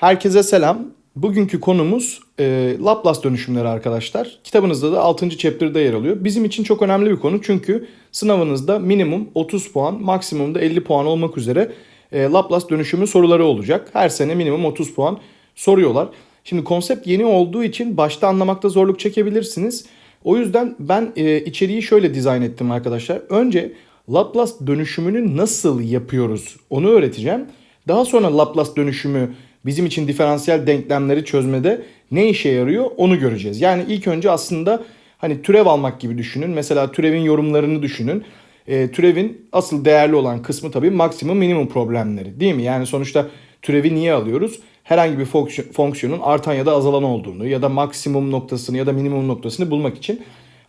Herkese selam. Bugünkü konumuz e, Laplace dönüşümleri arkadaşlar. Kitabınızda da 6. chapter'da yer alıyor. Bizim için çok önemli bir konu çünkü sınavınızda minimum 30 puan, maksimum da 50 puan olmak üzere e, Laplace dönüşümü soruları olacak. Her sene minimum 30 puan soruyorlar. Şimdi konsept yeni olduğu için başta anlamakta zorluk çekebilirsiniz. O yüzden ben e, içeriği şöyle dizayn ettim arkadaşlar. Önce Laplace dönüşümünü nasıl yapıyoruz onu öğreteceğim. Daha sonra Laplace dönüşümü bizim için diferansiyel denklemleri çözmede ne işe yarıyor onu göreceğiz. Yani ilk önce aslında hani türev almak gibi düşünün. Mesela türevin yorumlarını düşünün. E, türevin asıl değerli olan kısmı tabii maksimum minimum problemleri değil mi? Yani sonuçta türevi niye alıyoruz? Herhangi bir fonksiyon, fonksiyonun artan ya da azalan olduğunu ya da maksimum noktasını ya da minimum noktasını bulmak için.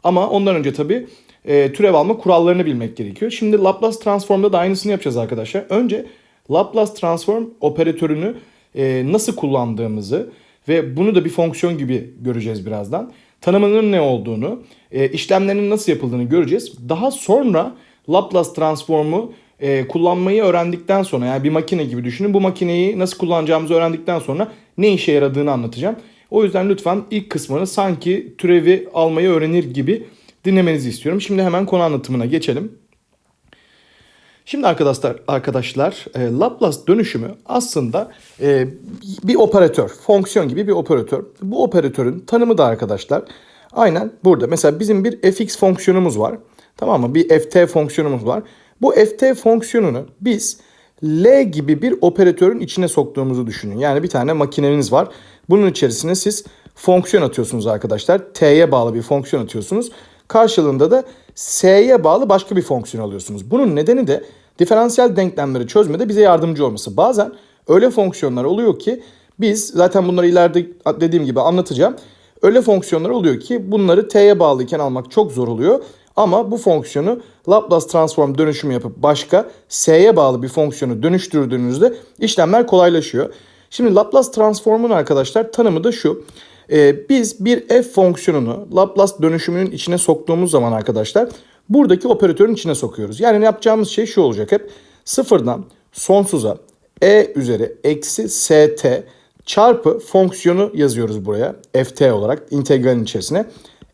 Ama ondan önce tabii e, türev alma kurallarını bilmek gerekiyor. Şimdi Laplace transformda da aynısını yapacağız arkadaşlar. Önce Laplace transform operatörünü e, nasıl kullandığımızı ve bunu da bir fonksiyon gibi göreceğiz birazdan. Tanımının ne olduğunu, e, işlemlerinin nasıl yapıldığını göreceğiz. Daha sonra Laplace transformu e, kullanmayı öğrendikten sonra yani bir makine gibi düşünün. Bu makineyi nasıl kullanacağımızı öğrendikten sonra ne işe yaradığını anlatacağım. O yüzden lütfen ilk kısmını sanki türevi almayı öğrenir gibi dinlemenizi istiyorum. Şimdi hemen konu anlatımına geçelim. Şimdi arkadaşlar arkadaşlar e, Laplace dönüşümü aslında e, bir operatör, fonksiyon gibi bir operatör. Bu operatörün tanımı da arkadaşlar aynen burada. Mesela bizim bir fx fonksiyonumuz var. Tamam mı? Bir ft fonksiyonumuz var. Bu ft fonksiyonunu biz L gibi bir operatörün içine soktuğumuzu düşünün. Yani bir tane makineniz var. Bunun içerisine siz fonksiyon atıyorsunuz arkadaşlar. T'ye bağlı bir fonksiyon atıyorsunuz. Karşılığında da S'ye bağlı başka bir fonksiyon alıyorsunuz. Bunun nedeni de diferansiyel denklemleri çözmede bize yardımcı olması. Bazen öyle fonksiyonlar oluyor ki biz zaten bunları ileride dediğim gibi anlatacağım. Öyle fonksiyonlar oluyor ki bunları t'ye bağlıyken almak çok zor oluyor. Ama bu fonksiyonu Laplace transform dönüşümü yapıp başka s'ye bağlı bir fonksiyonu dönüştürdüğünüzde işlemler kolaylaşıyor. Şimdi Laplace transformun arkadaşlar tanımı da şu. Ee, biz bir f fonksiyonunu Laplace dönüşümünün içine soktuğumuz zaman arkadaşlar buradaki operatörün içine sokuyoruz. Yani yapacağımız şey şu olacak hep sıfırdan sonsuza e üzeri eksi st çarpı fonksiyonu yazıyoruz buraya ft olarak integralin içerisine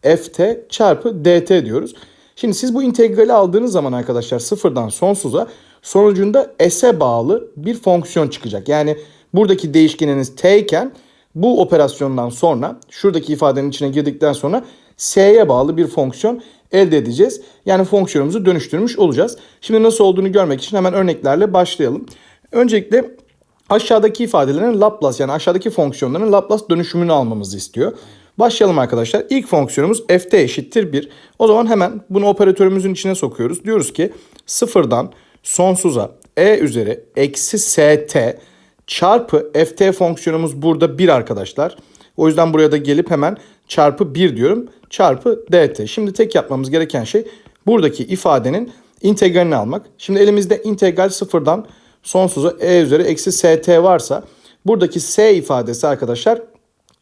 ft çarpı dt diyoruz. Şimdi siz bu integrali aldığınız zaman arkadaşlar sıfırdan sonsuza sonucunda s'e bağlı bir fonksiyon çıkacak. Yani buradaki değişkeniniz t iken bu operasyondan sonra şuradaki ifadenin içine girdikten sonra s'ye bağlı bir fonksiyon elde edeceğiz. Yani fonksiyonumuzu dönüştürmüş olacağız. Şimdi nasıl olduğunu görmek için hemen örneklerle başlayalım. Öncelikle aşağıdaki ifadelerin Laplace yani aşağıdaki fonksiyonların Laplace dönüşümünü almamızı istiyor. Başlayalım arkadaşlar. İlk fonksiyonumuz ft eşittir 1. O zaman hemen bunu operatörümüzün içine sokuyoruz. Diyoruz ki sıfırdan sonsuza e üzeri eksi st çarpı ft fonksiyonumuz burada 1 arkadaşlar. O yüzden buraya da gelip hemen çarpı 1 diyorum. Çarpı dt. Şimdi tek yapmamız gereken şey buradaki ifadenin integralini almak. Şimdi elimizde integral sıfırdan sonsuza e üzeri eksi st varsa buradaki s ifadesi arkadaşlar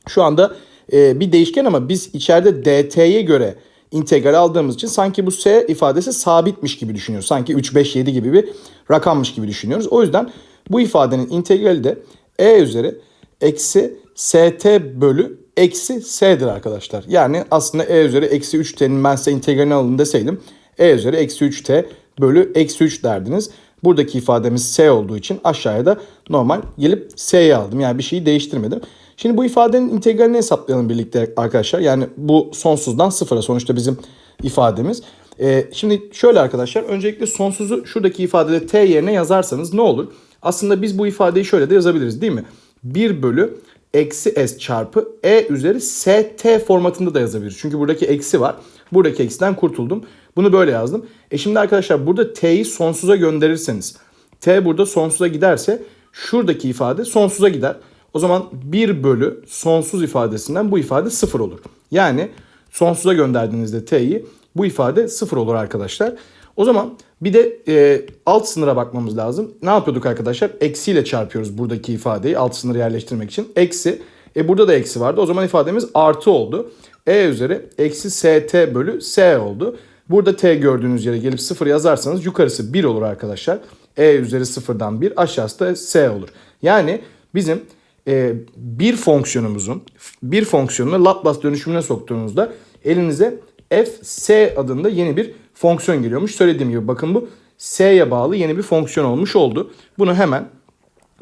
şu anda e, bir değişken ama biz içeride dt'ye göre integral aldığımız için sanki bu s ifadesi sabitmiş gibi düşünüyoruz. Sanki 3, 5, 7 gibi bir rakammış gibi düşünüyoruz. O yüzden bu ifadenin integrali de e üzeri eksi st bölü eksi s'dir arkadaşlar. Yani aslında e üzeri eksi 3t'nin ben size integralini alın deseydim e üzeri eksi 3t bölü eksi 3 derdiniz. Buradaki ifademiz s olduğu için aşağıya da normal gelip s'yi aldım. Yani bir şeyi değiştirmedim. Şimdi bu ifadenin integralini hesaplayalım birlikte arkadaşlar. Yani bu sonsuzdan sıfıra sonuçta bizim ifademiz. Ee, şimdi şöyle arkadaşlar öncelikle sonsuzu şuradaki ifadede t yerine yazarsanız ne olur? Aslında biz bu ifadeyi şöyle de yazabiliriz değil mi? 1 bölü eksi s çarpı e üzeri st formatında da yazabiliriz. Çünkü buradaki eksi var. Buradaki eksiden kurtuldum. Bunu böyle yazdım. E şimdi arkadaşlar burada t'yi sonsuza gönderirseniz t burada sonsuza giderse şuradaki ifade sonsuza gider. O zaman 1 bölü sonsuz ifadesinden bu ifade 0 olur. Yani sonsuza gönderdiğinizde t'yi bu ifade 0 olur arkadaşlar. O zaman bir de e, alt sınıra bakmamız lazım. Ne yapıyorduk arkadaşlar? Eksiyle çarpıyoruz buradaki ifadeyi alt sınırı yerleştirmek için. Eksi. E burada da eksi vardı. O zaman ifademiz artı oldu. E üzeri eksi st bölü s oldu. Burada t gördüğünüz yere gelip 0 yazarsanız yukarısı 1 olur arkadaşlar. E üzeri 0'dan 1 aşağısı da s olur. Yani bizim e, bir fonksiyonumuzun bir fonksiyonunu Laplace dönüşümüne soktuğunuzda elinize fs adında yeni bir fonksiyon geliyormuş. Söylediğim gibi bakın bu s'ye bağlı yeni bir fonksiyon olmuş oldu. Bunu hemen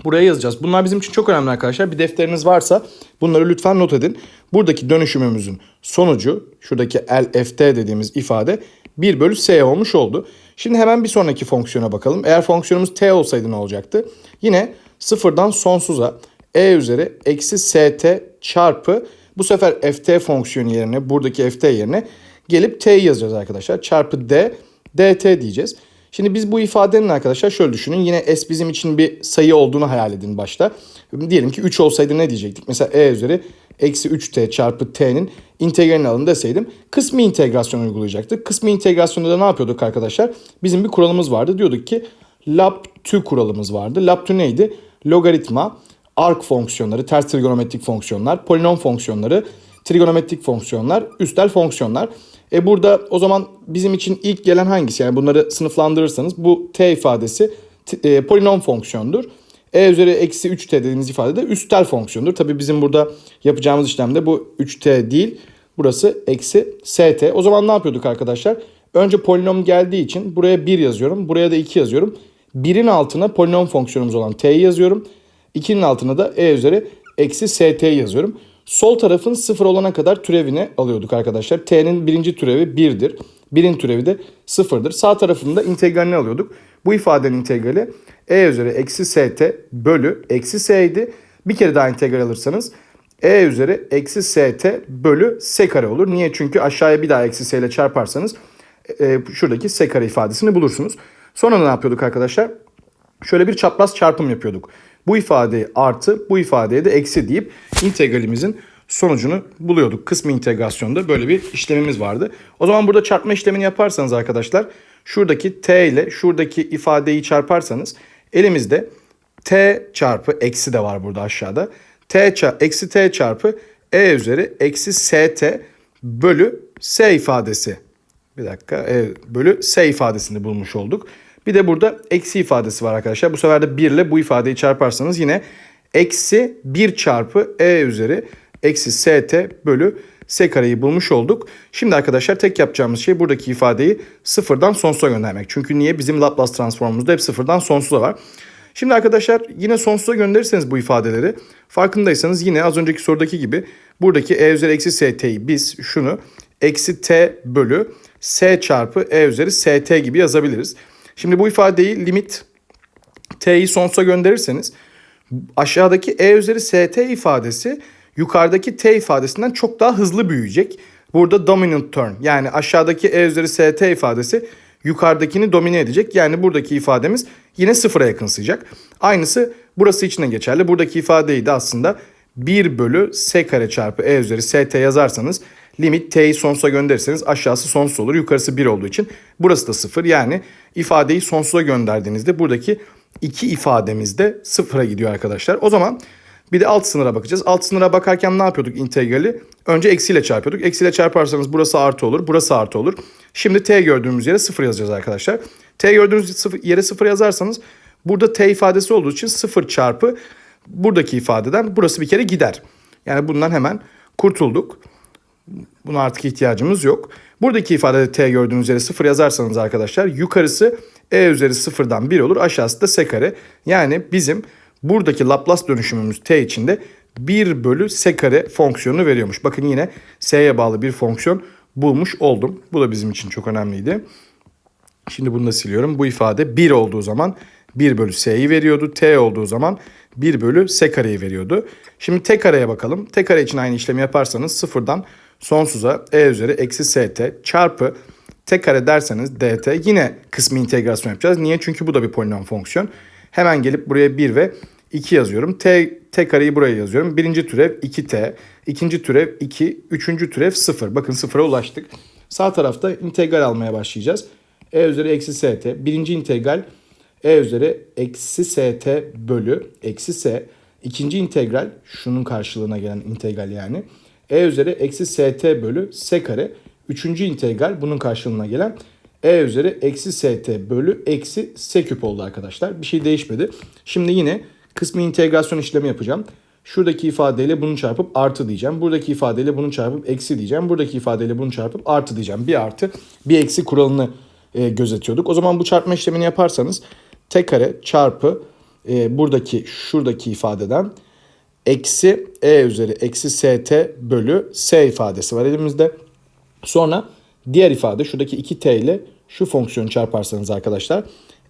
buraya yazacağız. Bunlar bizim için çok önemli arkadaşlar. Bir defteriniz varsa bunları lütfen not edin. Buradaki dönüşümümüzün sonucu şuradaki LFT dediğimiz ifade 1 bölü S olmuş oldu. Şimdi hemen bir sonraki fonksiyona bakalım. Eğer fonksiyonumuz T olsaydı ne olacaktı? Yine sıfırdan sonsuza E üzeri eksi ST çarpı bu sefer FT fonksiyonu yerine buradaki FT yerine gelip T'yi yazacağız arkadaşlar. Çarpı D DT diyeceğiz. Şimdi biz bu ifadenin arkadaşlar şöyle düşünün. Yine S bizim için bir sayı olduğunu hayal edin başta. Diyelim ki 3 olsaydı ne diyecektik? Mesela E üzeri eksi 3t çarpı t'nin integralini alın deseydim kısmi integrasyon uygulayacaktık. Kısmi integrasyonda da ne yapıyorduk arkadaşlar? Bizim bir kuralımız vardı. Diyorduk ki LAP2 kuralımız vardı. LAP2 neydi? Logaritma, arc fonksiyonları, ters trigonometrik fonksiyonlar, polinom fonksiyonları, trigonometrik fonksiyonlar, üstel fonksiyonlar. E burada o zaman bizim için ilk gelen hangisi? Yani bunları sınıflandırırsanız bu t ifadesi e, polinom fonksiyondur. E üzeri eksi 3t dediğimiz ifade de üstel fonksiyondur. Tabii bizim burada yapacağımız işlemde bu 3t değil. Burası eksi st. O zaman ne yapıyorduk arkadaşlar? Önce polinom geldiği için buraya 1 yazıyorum. Buraya da 2 yazıyorum. 1'in altına polinom fonksiyonumuz olan t'yi yazıyorum. 2'nin altına da e üzeri eksi st yazıyorum. Sol tarafın 0 olana kadar türevini alıyorduk arkadaşlar. T'nin birinci türevi 1'dir. Birin türevi de 0'dır. Sağ tarafında integralini alıyorduk. Bu ifadenin integrali e üzeri eksi st bölü eksi s idi. Bir kere daha integral alırsanız e üzeri eksi st bölü s kare olur. Niye? Çünkü aşağıya bir daha eksi s ile çarparsanız e, şuradaki s kare ifadesini bulursunuz. Sonra ne yapıyorduk arkadaşlar? Şöyle bir çapraz çarpım yapıyorduk. Bu ifadeyi artı, bu ifadeye de eksi deyip integralimizin sonucunu buluyorduk. Kısmı integrasyonda böyle bir işlemimiz vardı. O zaman burada çarpma işlemini yaparsanız arkadaşlar şuradaki t ile şuradaki ifadeyi çarparsanız elimizde t çarpı eksi de var burada aşağıda. t çarpı, eksi t çarpı e üzeri eksi st bölü s ifadesi. Bir dakika e, bölü s ifadesini bulmuş olduk. Bir de burada eksi ifadesi var arkadaşlar. Bu sefer de 1 ile bu ifadeyi çarparsanız yine eksi 1 çarpı e üzeri eksi st bölü s kareyi bulmuş olduk. Şimdi arkadaşlar tek yapacağımız şey buradaki ifadeyi sıfırdan sonsuza göndermek. Çünkü niye? Bizim Laplace transformumuzda hep sıfırdan sonsuza var. Şimdi arkadaşlar yine sonsuza gönderirseniz bu ifadeleri farkındaysanız yine az önceki sorudaki gibi buradaki e üzeri eksi st'yi biz şunu eksi t bölü s çarpı e üzeri st gibi yazabiliriz. Şimdi bu ifadeyi limit t'yi sonsuza gönderirseniz aşağıdaki e üzeri st ifadesi yukarıdaki t ifadesinden çok daha hızlı büyüyecek. Burada dominant term yani aşağıdaki e üzeri st ifadesi yukarıdakini domine edecek. Yani buradaki ifademiz yine sıfıra yakınsayacak. Aynısı burası için de geçerli. Buradaki ifadeyi de aslında 1 bölü s kare çarpı e üzeri st yazarsanız limit t'yi sonsuza gönderirseniz aşağısı sonsuz olur. Yukarısı 1 olduğu için burası da 0. Yani ifadeyi sonsuza gönderdiğinizde buradaki iki ifademiz de sıfıra gidiyor arkadaşlar. O zaman bir de alt sınıra bakacağız. Alt sınıra bakarken ne yapıyorduk integrali? Önce eksiyle çarpıyorduk. Eksiyle çarparsanız burası artı olur, burası artı olur. Şimdi t gördüğümüz yere sıfır yazacağız arkadaşlar. t gördüğümüz yere sıfır yazarsanız burada t ifadesi olduğu için sıfır çarpı buradaki ifadeden burası bir kere gider. Yani bundan hemen kurtulduk. Buna artık ihtiyacımız yok. Buradaki ifadede t gördüğünüz yere sıfır yazarsanız arkadaşlar yukarısı e üzeri sıfırdan 1 olur. Aşağısı da s kare. Yani bizim buradaki Laplace dönüşümümüz t içinde 1 bölü s kare fonksiyonunu veriyormuş. Bakın yine s'ye bağlı bir fonksiyon bulmuş oldum. Bu da bizim için çok önemliydi. Şimdi bunu da siliyorum. Bu ifade 1 olduğu zaman 1 bölü s'yi veriyordu. T olduğu zaman 1 bölü s kareyi veriyordu. Şimdi t kareye bakalım. T kare için aynı işlemi yaparsanız sıfırdan sonsuza e üzeri eksi st çarpı t kare derseniz dt yine kısmi integrasyon yapacağız. Niye? Çünkü bu da bir polinom fonksiyon. Hemen gelip buraya 1 ve 2 yazıyorum. T, t kareyi buraya yazıyorum. Birinci türev 2t, ikinci türev 2, üçüncü türev 0. Bakın 0'a ulaştık. Sağ tarafta integral almaya başlayacağız. e üzeri eksi st. Birinci integral e üzeri eksi st bölü eksi s. İkinci integral şunun karşılığına gelen integral yani. E üzeri eksi st bölü s kare. Üçüncü integral bunun karşılığına gelen e üzeri eksi st bölü eksi s küp oldu arkadaşlar. Bir şey değişmedi. Şimdi yine kısmi integrasyon işlemi yapacağım. Şuradaki ifadeyle bunu çarpıp artı diyeceğim. Buradaki ifadeyle bunu çarpıp eksi diyeceğim. Buradaki ifadeyle bunu çarpıp artı diyeceğim. Bir artı bir eksi kuralını e, gözetiyorduk. O zaman bu çarpma işlemini yaparsanız t kare çarpı e, buradaki şuradaki ifadeden eksi e üzeri eksi st bölü s ifadesi var elimizde. Sonra diğer ifade şuradaki 2t ile şu fonksiyonu çarparsanız arkadaşlar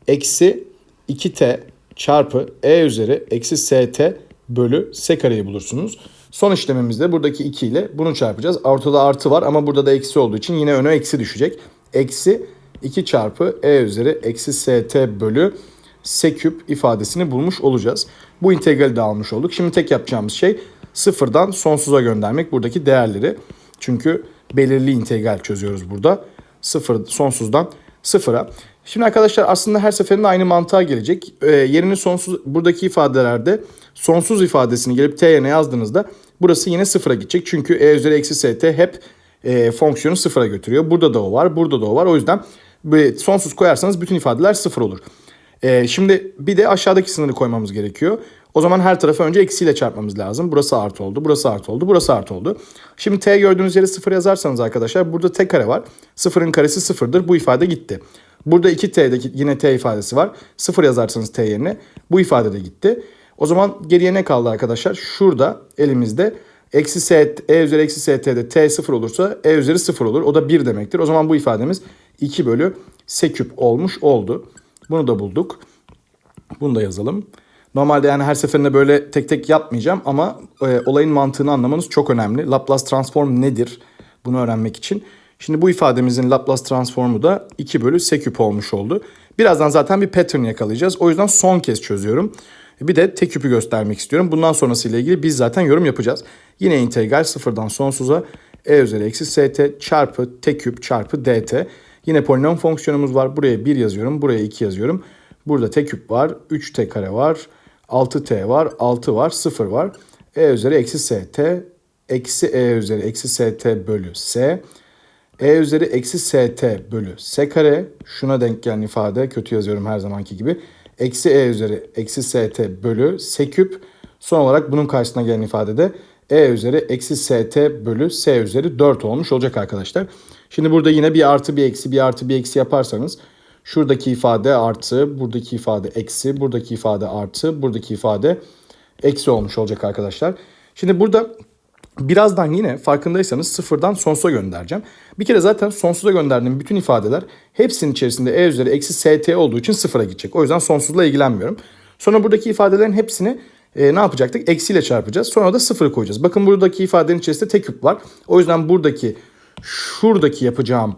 eksi 2t çarpı e üzeri eksi st bölü s kareyi bulursunuz. Son işlemimizde buradaki 2 ile bunu çarpacağız. Ortada artı var ama burada da eksi olduğu için yine öne eksi düşecek. Eksi 2 çarpı e üzeri eksi st bölü s küp ifadesini bulmuş olacağız. Bu integrali de almış olduk. Şimdi tek yapacağımız şey sıfırdan sonsuza göndermek buradaki değerleri. Çünkü belirli integral çözüyoruz burada. Sıfır, sonsuzdan sıfıra. Şimdi arkadaşlar aslında her seferinde aynı mantığa gelecek. Ee, yerini sonsuz buradaki ifadelerde sonsuz ifadesini gelip t yerine yazdığınızda burası yine sıfıra gidecek. Çünkü e üzeri eksi st hep e, fonksiyonu sıfıra götürüyor. Burada da o var, burada da o var. O yüzden sonsuz koyarsanız bütün ifadeler sıfır olur. Ee, şimdi bir de aşağıdaki sınırı koymamız gerekiyor. O zaman her tarafı önce eksiyle çarpmamız lazım. Burası artı oldu, burası artı oldu, burası artı oldu. Şimdi t gördüğünüz yere sıfır yazarsanız arkadaşlar burada t kare var. Sıfırın karesi sıfırdır. Bu ifade gitti. Burada 2t'deki yine t ifadesi var. Sıfır yazarsanız t yerine bu ifade de gitti. O zaman geriye ne kaldı arkadaşlar? Şurada elimizde eksi s, e üzeri eksi st'de t sıfır olursa e üzeri sıfır olur. O da 1 demektir. O zaman bu ifademiz 2 bölü s küp olmuş oldu. Bunu da bulduk. Bunu da yazalım. Normalde yani her seferinde böyle tek tek yapmayacağım ama e, olayın mantığını anlamanız çok önemli. Laplace transform nedir? Bunu öğrenmek için. Şimdi bu ifademizin Laplace transformu da 2 bölü s küp olmuş oldu. Birazdan zaten bir pattern yakalayacağız. O yüzden son kez çözüyorum. Bir de t küpü göstermek istiyorum. Bundan sonrasıyla ilgili biz zaten yorum yapacağız. Yine integral sıfırdan sonsuza e üzeri eksi st çarpı t küp çarpı dt. Yine polinom fonksiyonumuz var. Buraya 1 yazıyorum. Buraya 2 yazıyorum. Burada t küp var. 3t kare var. 6t var. 6 var. 0 var. e üzeri eksi st. Eksi e üzeri eksi st bölü s. e üzeri eksi st bölü s kare. Şuna denk gelen ifade. Kötü yazıyorum her zamanki gibi. Eksi e üzeri eksi st bölü s küp. Son olarak bunun karşısına gelen ifade de e üzeri eksi st bölü s üzeri 4 olmuş olacak arkadaşlar. Şimdi burada yine bir artı bir eksi bir artı bir eksi yaparsanız şuradaki ifade artı, buradaki ifade eksi, buradaki ifade artı, buradaki ifade eksi olmuş olacak arkadaşlar. Şimdi burada birazdan yine farkındaysanız sıfırdan sonsuza göndereceğim. Bir kere zaten sonsuza gönderdiğim bütün ifadeler hepsinin içerisinde e üzeri eksi st olduğu için sıfıra gidecek. O yüzden sonsuzla ilgilenmiyorum. Sonra buradaki ifadelerin hepsini e, ne yapacaktık? Eksiyle çarpacağız. Sonra da sıfır koyacağız. Bakın buradaki ifadenin içerisinde tek küp var. O yüzden buradaki şuradaki yapacağım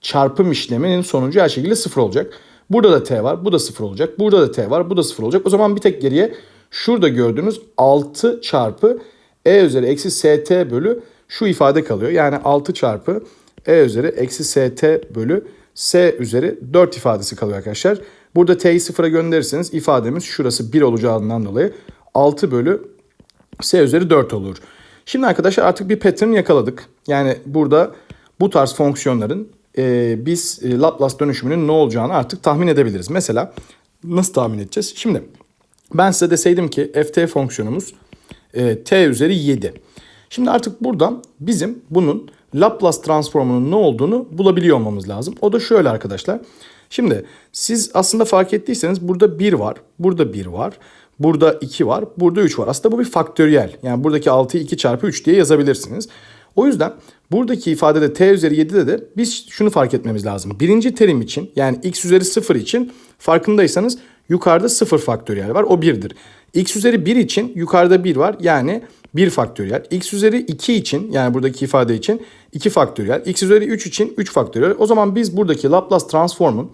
çarpım işleminin sonucu her şekilde sıfır olacak. Burada da t var, bu da sıfır olacak. Burada da t var, bu da sıfır olacak. O zaman bir tek geriye şurada gördüğünüz 6 çarpı e üzeri eksi st bölü şu ifade kalıyor. Yani 6 çarpı e üzeri eksi st bölü s üzeri 4 ifadesi kalıyor arkadaşlar. Burada t'yi sıfıra gönderirseniz ifademiz şurası 1 olacağından dolayı 6 bölü s üzeri 4 olur. Şimdi arkadaşlar artık bir pattern yakaladık. Yani burada bu tarz fonksiyonların e, biz e, Laplace dönüşümünün ne olacağını artık tahmin edebiliriz. Mesela nasıl tahmin edeceğiz? Şimdi ben size deseydim ki ft fonksiyonumuz e, t üzeri 7. Şimdi artık buradan bizim bunun Laplace transformunun ne olduğunu bulabiliyor olmamız lazım. O da şöyle arkadaşlar. Şimdi siz aslında fark ettiyseniz burada 1 var, burada 1 var, burada 2 var, burada 3 var. Aslında bu bir faktöriyel. Yani buradaki 6'yı 2 çarpı 3 diye yazabilirsiniz. O yüzden buradaki ifadede t üzeri 7'de de biz şunu fark etmemiz lazım. Birinci terim için yani x üzeri 0 için farkındaysanız yukarıda 0 faktöriyel var o 1'dir. x üzeri 1 için yukarıda 1 var yani 1 faktöriyel. x üzeri 2 için yani buradaki ifade için 2 faktöriyel. x üzeri 3 için 3 faktöriyel. O zaman biz buradaki Laplace transformun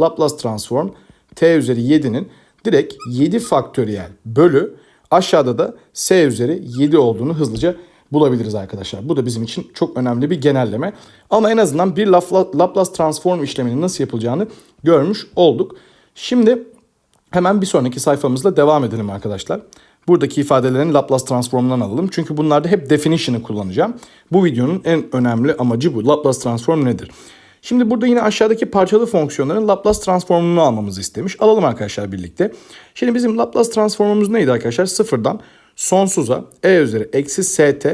Laplace transform t üzeri 7'nin direkt 7 faktöriyel bölü aşağıda da s üzeri 7 olduğunu hızlıca bulabiliriz arkadaşlar. Bu da bizim için çok önemli bir genelleme. Ama en azından bir Laplace transform işleminin nasıl yapılacağını görmüş olduk. Şimdi hemen bir sonraki sayfamızla devam edelim arkadaşlar. Buradaki ifadelerin Laplace transformundan alalım. Çünkü bunlarda hep definition'ı kullanacağım. Bu videonun en önemli amacı bu. Laplace transform nedir? Şimdi burada yine aşağıdaki parçalı fonksiyonların Laplace transformunu almamızı istemiş. Alalım arkadaşlar birlikte. Şimdi bizim Laplace transformumuz neydi arkadaşlar? Sıfırdan sonsuza e üzeri eksi st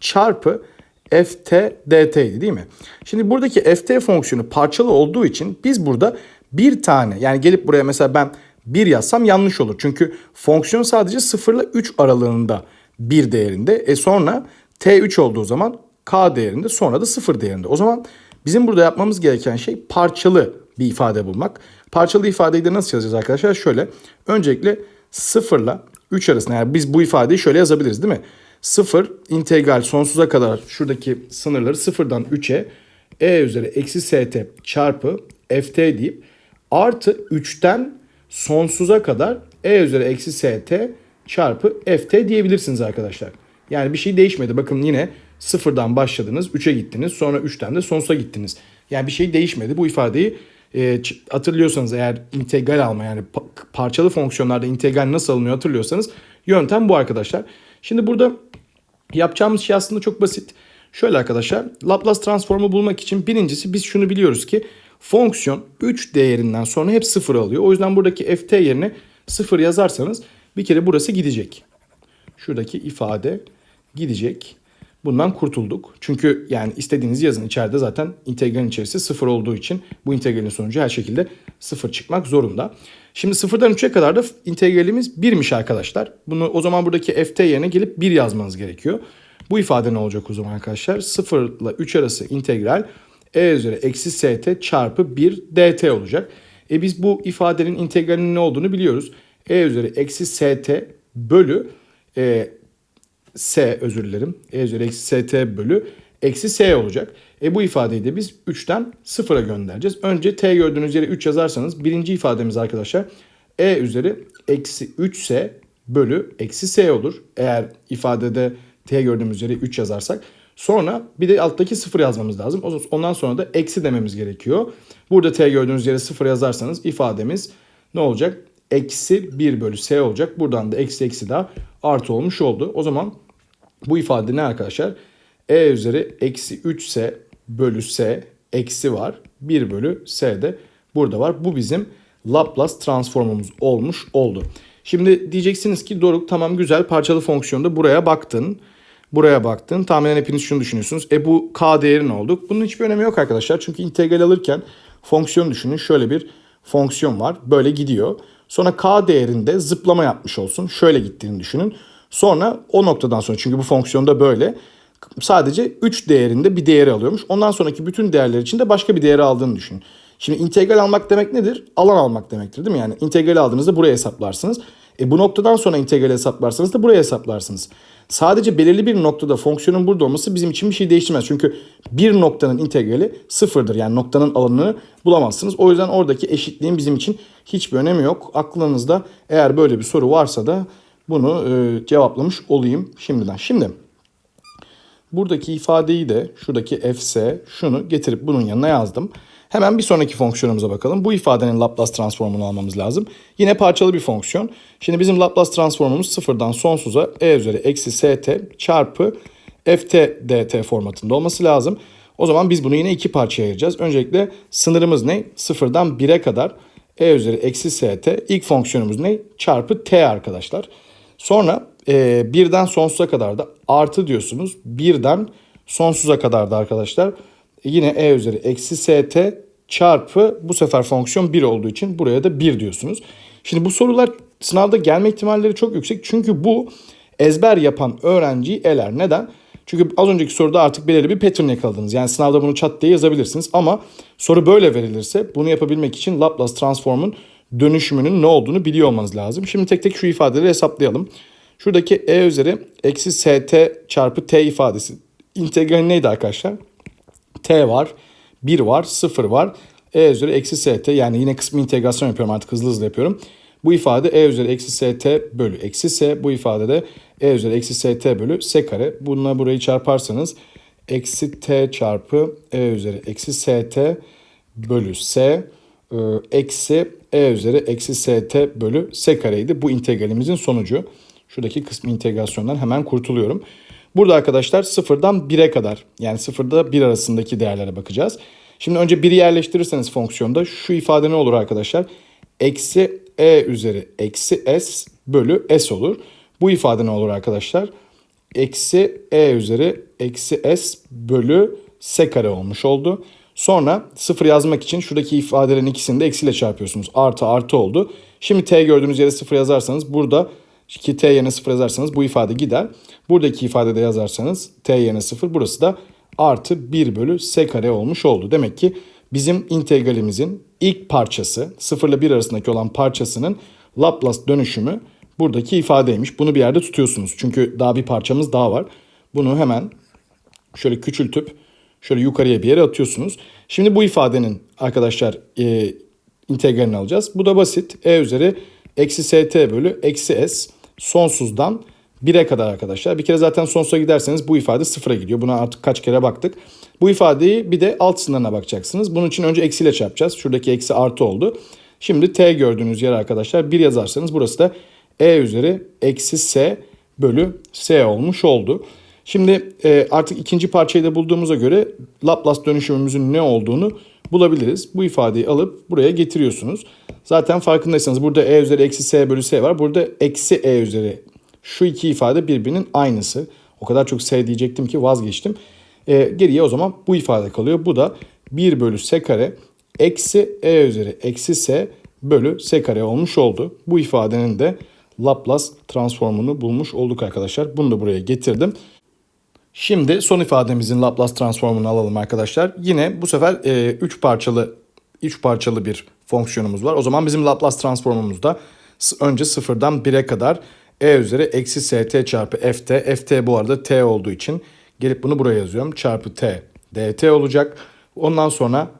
çarpı ft dt'ydi değil mi? Şimdi buradaki ft fonksiyonu parçalı olduğu için biz burada bir tane yani gelip buraya mesela ben 1 yazsam yanlış olur. Çünkü fonksiyon sadece 0 ile 3 aralığında bir değerinde. E sonra t3 olduğu zaman k değerinde sonra da 0 değerinde. O zaman bizim burada yapmamız gereken şey parçalı bir ifade bulmak. Parçalı ifadeyi de nasıl yazacağız arkadaşlar? Şöyle. Öncelikle 0 ile 3 arasında yani biz bu ifadeyi şöyle yazabiliriz değil mi? 0 integral sonsuza kadar şuradaki sınırları 0'dan 3'e e üzeri eksi st çarpı ft deyip artı 3'ten sonsuza kadar e üzeri eksi st çarpı ft diyebilirsiniz arkadaşlar. Yani bir şey değişmedi. Bakın yine sıfırdan başladınız 3'e gittiniz sonra 3'ten de sonsuza gittiniz. Yani bir şey değişmedi. Bu ifadeyi e, hatırlıyorsanız eğer integral alma yani parçalı fonksiyonlarda integral nasıl alınıyor hatırlıyorsanız yöntem bu arkadaşlar. Şimdi burada yapacağımız şey aslında çok basit. Şöyle arkadaşlar Laplace transformu bulmak için birincisi biz şunu biliyoruz ki fonksiyon 3 değerinden sonra hep 0 alıyor. O yüzden buradaki ft yerine 0 yazarsanız bir kere burası gidecek. Şuradaki ifade gidecek. Bundan kurtulduk. Çünkü yani istediğiniz yazın içeride zaten integralin içerisi sıfır olduğu için bu integralin sonucu her şekilde sıfır çıkmak zorunda. Şimdi sıfırdan 3'e kadar da integralimiz 1'miş arkadaşlar. Bunu o zaman buradaki ft yerine gelip 1 yazmanız gerekiyor. Bu ifade ne olacak o zaman arkadaşlar? 0 ile 3 arası integral e üzeri eksi st çarpı 1 dt olacak. E biz bu ifadenin integralinin ne olduğunu biliyoruz. e üzeri eksi st bölü e, S özür dilerim. E üzeri eksi ST bölü eksi S olacak. E bu ifadeyi de biz 3'ten 0'a göndereceğiz. Önce T gördüğünüz yere 3 yazarsanız birinci ifademiz arkadaşlar E üzeri eksi 3S bölü eksi S olur. Eğer ifadede T gördüğümüz yere 3 yazarsak. Sonra bir de alttaki 0 yazmamız lazım. Ondan sonra da eksi dememiz gerekiyor. Burada T gördüğünüz yere 0 yazarsanız ifademiz ne olacak? Eksi 1 bölü S olacak. Buradan da eksi eksi daha artı olmuş oldu. O zaman bu ifade ne arkadaşlar? E üzeri eksi 3S bölü S eksi var. 1 bölü S de burada var. Bu bizim Laplace transformumuz olmuş oldu. Şimdi diyeceksiniz ki Doruk tamam güzel parçalı fonksiyonda buraya baktın. Buraya baktın. Tahminen hepiniz şunu düşünüyorsunuz. E bu k değeri ne oldu? Bunun hiçbir önemi yok arkadaşlar. Çünkü integral alırken fonksiyon düşünün. Şöyle bir fonksiyon var. Böyle gidiyor. Sonra k değerinde zıplama yapmış olsun. Şöyle gittiğini düşünün. Sonra o noktadan sonra çünkü bu fonksiyonda böyle sadece 3 değerinde bir değeri alıyormuş. Ondan sonraki bütün değerler için de başka bir değeri aldığını düşünün. Şimdi integral almak demek nedir? Alan almak demektir değil mi? Yani integral aldığınızda buraya hesaplarsınız. E bu noktadan sonra integral hesaplarsanız da buraya hesaplarsınız. Sadece belirli bir noktada fonksiyonun burada olması bizim için bir şey değiştirmez. Çünkü bir noktanın integrali sıfırdır. Yani noktanın alanını bulamazsınız. O yüzden oradaki eşitliğin bizim için hiçbir önemi yok. Aklınızda eğer böyle bir soru varsa da bunu e, cevaplamış olayım şimdiden. Şimdi buradaki ifadeyi de şuradaki fs şunu getirip bunun yanına yazdım. Hemen bir sonraki fonksiyonumuza bakalım. Bu ifadenin Laplace transformunu almamız lazım. Yine parçalı bir fonksiyon. Şimdi bizim Laplace transformumuz sıfırdan sonsuza e üzeri eksi st çarpı ft dt formatında olması lazım. O zaman biz bunu yine iki parçaya ayıracağız. Öncelikle sınırımız ne? Sıfırdan 1'e kadar e üzeri eksi st. İlk fonksiyonumuz ne? Çarpı t arkadaşlar. Sonra e, birden sonsuza kadar da artı diyorsunuz. Birden sonsuza kadar da arkadaşlar yine e üzeri eksi st çarpı bu sefer fonksiyon 1 olduğu için buraya da 1 diyorsunuz. Şimdi bu sorular sınavda gelme ihtimalleri çok yüksek. Çünkü bu ezber yapan öğrenciyi eler. Neden? Çünkü az önceki soruda artık belirli bir pattern yakaladınız. Yani sınavda bunu çat diye yazabilirsiniz. Ama soru böyle verilirse bunu yapabilmek için Laplace transformun dönüşümünün ne olduğunu biliyor olmanız lazım. Şimdi tek tek şu ifadeleri hesaplayalım. Şuradaki e üzeri eksi st çarpı t ifadesi. İntegral neydi arkadaşlar? t var, 1 var, 0 var. e üzeri eksi st yani yine kısmı integrasyon yapıyorum artık hızlı hızlı yapıyorum. Bu ifade e üzeri eksi st bölü eksi s. Bu ifade de e üzeri eksi st bölü s kare. Bununla burayı çarparsanız eksi t çarpı e üzeri eksi st bölü s e, eksi e üzeri eksi st bölü s kareydi. Bu integralimizin sonucu. Şuradaki kısmı integrasyondan hemen kurtuluyorum. Burada arkadaşlar sıfırdan 1'e kadar yani sıfırda 1 arasındaki değerlere bakacağız. Şimdi önce 1'i yerleştirirseniz fonksiyonda şu ifade ne olur arkadaşlar? Eksi e üzeri eksi s bölü s olur. Bu ifade ne olur arkadaşlar? Eksi e üzeri eksi s bölü s kare olmuş oldu. Sonra sıfır yazmak için şuradaki ifadelerin ikisini de eksiyle çarpıyorsunuz. Artı artı oldu. Şimdi t gördüğünüz yere sıfır yazarsanız burada ki t yerine sıfır yazarsanız bu ifade gider. Buradaki ifadede yazarsanız t yerine sıfır burası da artı 1 bölü s kare olmuş oldu. Demek ki bizim integralimizin ilk parçası 0 ile 1 arasındaki olan parçasının Laplace dönüşümü buradaki ifadeymiş. Bunu bir yerde tutuyorsunuz. Çünkü daha bir parçamız daha var. Bunu hemen şöyle küçültüp şöyle yukarıya bir yere atıyorsunuz. Şimdi bu ifadenin arkadaşlar e, integralini alacağız. Bu da basit. E üzeri eksi st bölü eksi s sonsuzdan 1'e kadar arkadaşlar. Bir kere zaten sonsuza giderseniz bu ifade sıfıra gidiyor. Buna artık kaç kere baktık. Bu ifadeyi bir de alt sınırına bakacaksınız. Bunun için önce eksiyle çarpacağız. Şuradaki eksi artı oldu. Şimdi t gördüğünüz yer arkadaşlar 1 yazarsanız burası da e üzeri eksi s bölü s olmuş oldu. Şimdi e, artık ikinci parçayı da bulduğumuza göre Laplace dönüşümümüzün ne olduğunu bulabiliriz. Bu ifadeyi alıp buraya getiriyorsunuz. Zaten farkındaysanız burada e üzeri eksi s bölü s var. Burada eksi e üzeri şu iki ifade birbirinin aynısı. O kadar çok s diyecektim ki vazgeçtim. E, geriye o zaman bu ifade kalıyor. Bu da 1 bölü s kare eksi e üzeri eksi s bölü s kare olmuş oldu. Bu ifadenin de Laplace transformunu bulmuş olduk arkadaşlar. Bunu da buraya getirdim. Şimdi son ifademizin Laplace transformunu alalım arkadaşlar. Yine bu sefer 3 e, parçalı 3 parçalı bir fonksiyonumuz var. O zaman bizim Laplace transformumuzda önce sıfırdan 1'e kadar e üzeri eksi st çarpı ft. ft bu arada t olduğu için gelip bunu buraya yazıyorum. Çarpı t dt olacak. Ondan sonra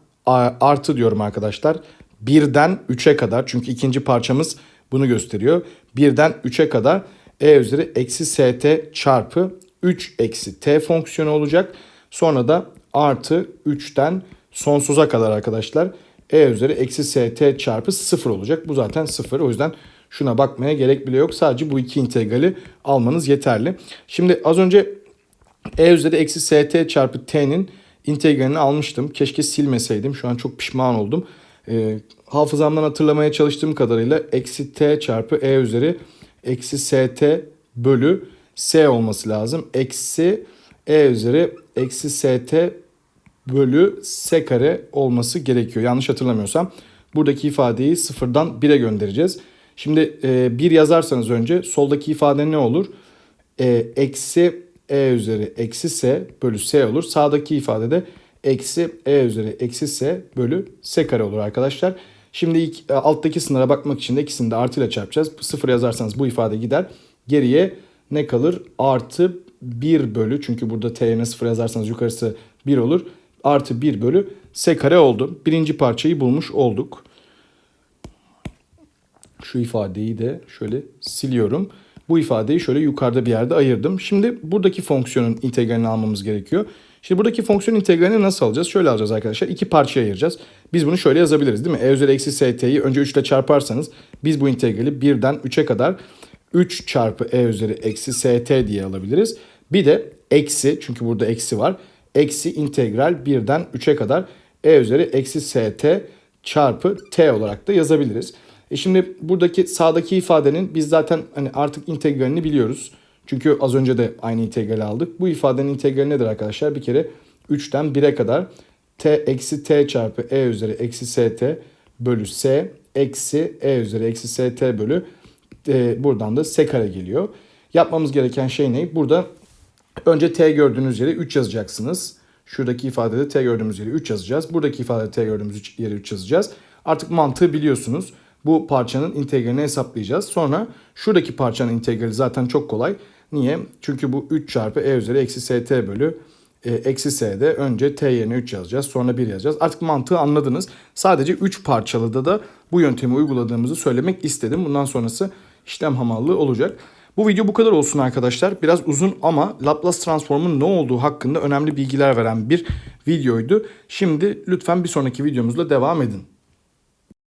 artı diyorum arkadaşlar. 1'den 3'e kadar çünkü ikinci parçamız bunu gösteriyor. 1'den 3'e kadar e üzeri eksi st çarpı 3 eksi t fonksiyonu olacak. Sonra da artı 3'ten sonsuza kadar arkadaşlar e üzeri eksi st çarpı 0 olacak. Bu zaten 0 o yüzden şuna bakmaya gerek bile yok. Sadece bu iki integrali almanız yeterli. Şimdi az önce e üzeri eksi st çarpı t'nin integralini almıştım. Keşke silmeseydim. Şu an çok pişman oldum. E, hafızamdan hatırlamaya çalıştığım kadarıyla eksi t çarpı e üzeri eksi st bölü s olması lazım. Eksi e üzeri eksi st bölü s kare olması gerekiyor. Yanlış hatırlamıyorsam. Buradaki ifadeyi sıfırdan 1'e göndereceğiz. Şimdi e, 1 yazarsanız önce soldaki ifade ne olur? E, eksi e üzeri eksi s bölü s olur. Sağdaki ifade de eksi e üzeri eksi s bölü s kare olur arkadaşlar. Şimdi ilk, e, alttaki sınıra bakmak için de ikisini de artıyla çarpacağız. Sıfır yazarsanız bu ifade gider. Geriye ne kalır? Artı 1 bölü çünkü burada t yerine 0 yazarsanız yukarısı 1 olur. Artı 1 bölü s kare oldu. Birinci parçayı bulmuş olduk. Şu ifadeyi de şöyle siliyorum. Bu ifadeyi şöyle yukarıda bir yerde ayırdım. Şimdi buradaki fonksiyonun integralini almamız gerekiyor. Şimdi buradaki fonksiyon integralini nasıl alacağız? Şöyle alacağız arkadaşlar. İki parçaya ayıracağız. Biz bunu şöyle yazabiliriz değil mi? E üzeri eksi st'yi önce 3 ile çarparsanız biz bu integrali 1'den 3'e kadar 3 çarpı e üzeri eksi st diye alabiliriz. Bir de eksi çünkü burada eksi var. Eksi integral 1'den 3'e kadar e üzeri eksi st çarpı t olarak da yazabiliriz. E şimdi buradaki sağdaki ifadenin biz zaten hani artık integralini biliyoruz. Çünkü az önce de aynı integrali aldık. Bu ifadenin integrali nedir arkadaşlar? Bir kere 3'ten 1'e kadar t eksi t çarpı e üzeri eksi st bölü s eksi e üzeri eksi st bölü e, buradan da s kare geliyor. Yapmamız gereken şey ne? Burada önce t gördüğünüz yere 3 yazacaksınız. Şuradaki ifadede t gördüğümüz yere 3 yazacağız. Buradaki ifadede t gördüğümüz yere 3 yazacağız. Artık mantığı biliyorsunuz. Bu parçanın integralini hesaplayacağız. Sonra şuradaki parçanın integrali zaten çok kolay. Niye? Çünkü bu 3 çarpı e üzeri eksi st bölü e, eksi s'de önce t yerine 3 yazacağız. Sonra 1 yazacağız. Artık mantığı anladınız. Sadece 3 parçalıda da bu yöntemi uyguladığımızı söylemek istedim. Bundan sonrası işlem hamallığı olacak. Bu video bu kadar olsun arkadaşlar. Biraz uzun ama Laplace transformun ne olduğu hakkında önemli bilgiler veren bir videoydu. Şimdi lütfen bir sonraki videomuzla devam edin.